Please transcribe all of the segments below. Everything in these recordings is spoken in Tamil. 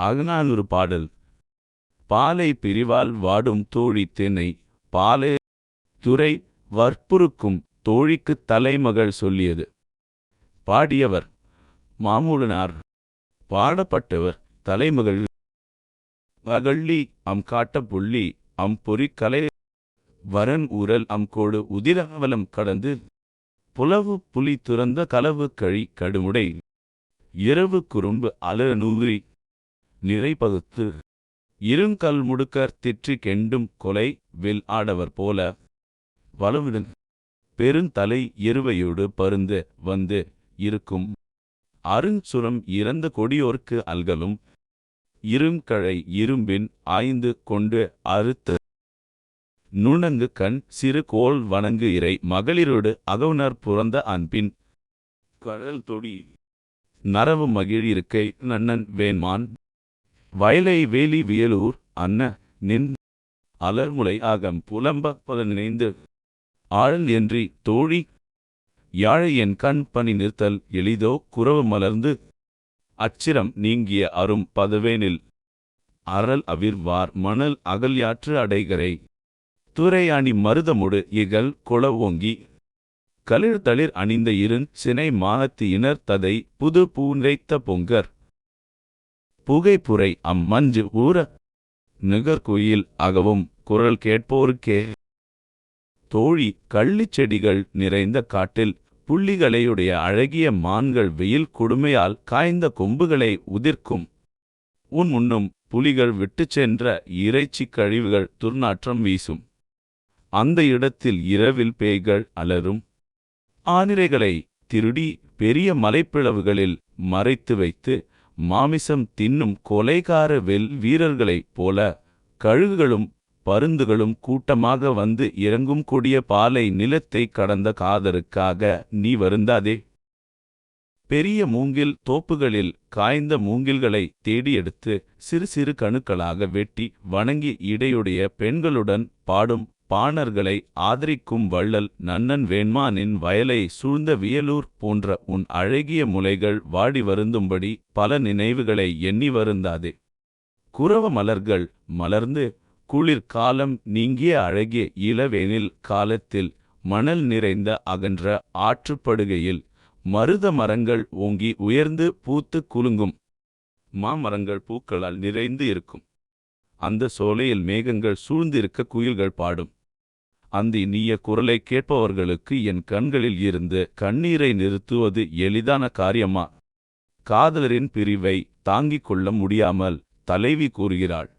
அகநானூறு பாடல். பாலை பிரிவால் வாடும் தோழி தென்னை பாலே துறை வற்புறுக்கும் தோழிக்குத் தலைமகள் சொல்லியது. பாடியவர் மாமூலனார். பாடப்பட்டவர் தலைமகள். வகள்ளி அம் காட்ட புள்ளி அம் பொறிக்கலை வரன் ஊரல் அம் கோடு உதிரவலம் கடந்து. புலவு புலி துறந்த கலவு கழி கடுமுடை. இரவு குறும்பு அலற நூறி நிறை பகுத்து இருங்கல் முடுக்கர் திற்றி கெண்டும் கொலை வில் ஆடவர் போல. வலுவிடன் பெருந்தலை எருவையோடு பருந்து வந்து இருக்கும். அருஞ்சுரம் இறந்த கொடியோர்க்கு அல்கலும் இருங்கழை இரும்பின் ஆய்ந்து கொண்டு அறுத்து. நுணங்கு கண் சிறு கோல் வணங்கு இறை மகளிரோடு அகவுணர் புறந்த அன்பின். கடல் தொடி. நரவு மகிழ் இருக்கை நன்னன் வேண்மான். வயலை வேலி வியலூர் அன்ன நின் அலர்முலை ஆகம் புலம்ப பல நினைந்து ஆழல் என்றி தோழி யாழை என் கண் பணி நிறுத்தல் எளிதோ குறவு மலர்ந்து அச்சிரம் நீங்கிய அரும் பதவேனில் அறல் அவிர்வார் மணல் அகல்யாற்று அடைகரை துறையாணி மருதமுடு இகல் கொள ஓங்கி களிர் தளிர் அணிந்த இருன் சினை மானத்து இனர் ததை புது பூநிறைத்த பொங்கர் புகைப்புரை அம் மஞ்சு ஊற நிகர்குயில் அகவும் குரல் கேட்போருக்கே. தோழி கள்ளிச் செடிகள் நிறைந்த காட்டில் புள்ளிகளையுடைய அழகிய மான்கள் வெயில் கொடுமையால் காய்ந்த கொம்புகளை உதிர்க்கும். உன் முன்னும் புலிகள் விட்டுச் சென்ற இறைச்சிக் கழிவுகள் துர்நாற்றம் வீசும். அந்த இடத்தில் இரவில் பேய்கள் அலரும். ஆனிரைகளை திருடி பெரிய மலைப்பிளவுகளில் மறைத்து வைத்து மாமிசம் தின்னும் கொலைகார வெல் வீரர்களைப் போல கழுகுகளும் பருந்துகளும் கூட்டமாக வந்து இறங்கும் கொடிய பாலை நிலத்தை கடந்த காதருக்காக நீ வருந்தாதே. பெரிய மூங்கில் தோப்புகளில் காய்ந்த மூங்கில்களை தேடி எடுத்து சிறு சிறு கணுக்களாக வெட்டி வணங்கி இடையுடைய பெண்களுடன் பாடும் பாணர்களை ஆதரிக்கும் வள்ளல் நன்னன் வேண்மானின் வயலை சூழ்ந்த வியலூர் போன்ற உன் அழகிய முலைகள் வாடி வருந்தும்படி பல நினைவுகளை எண்ணி வருந்தாதே. குரவ மலர்கள் மலர்ந்து குளிர் காலம் நீங்கிய அழகிய இளவேனில் காலத்தில் மணல் நிறைந்த அகன்ற ஆற்றுப்படுகையில் மருத மரங்கள் ஓங்கி உயர்ந்து பூத்து குலுங்கும். மாமரங்கள் பூக்களால் நிறைந்து இருக்கும். அந்த சோலையில் மேகங்கள் சூழ்ந்திருக்க குயில்கள் பாடும். அந்த இனிய குரலை கேட்பவர்களுக்கு என் கண்களில் இருந்து கண்ணீரை நிறுத்துவது எளிதான காரியமா? காதலரின் பிரிவை தாங்கிக் கொள்ள முடியாமல் தலைவி கூறுகிறாள்.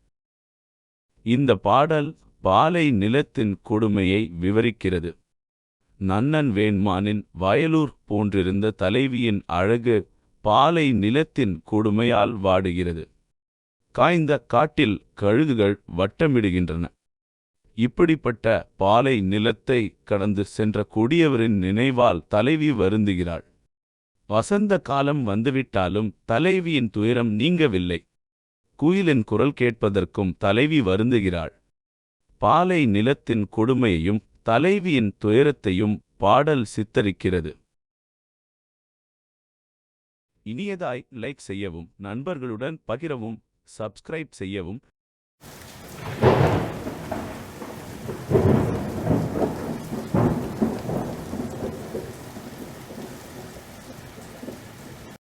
இந்த பாடல் பாலை நிலத்தின் கொடுமையை விவரிக்கிறது. நன்னன் வேண்மானின் வயலூர் போன்றிருந்த தலைவியின் அழகு பாலை நிலத்தின் கொடுமையால் வாடுகிறது. காய்ந்த காட்டில் கழுகுகள் வட்டமிடுகின்றன. இப்படிப்பட்ட பாலை நிலத்தை கடந்து சென்ற கொடியவரின் நினைவால் தலைவி வருந்துகிறாள். வசந்த காலம் வந்துவிட்டாலும் தலைவியின் துயரம் நீங்கவில்லை. குயிலின் குரல் கேட்பதற்கும் தலைவி வருந்துகிறாள். பாலை நிலத்தின் கொடுமையையும் தலைவியின் துயரத்தையும் பாடல் சித்தரிக்கிறது. இனியதாய் லைக் செய்யவும் நண்பர்களுடன் பகிரவும் சப்ஸ்கிரைப் செய்யவும்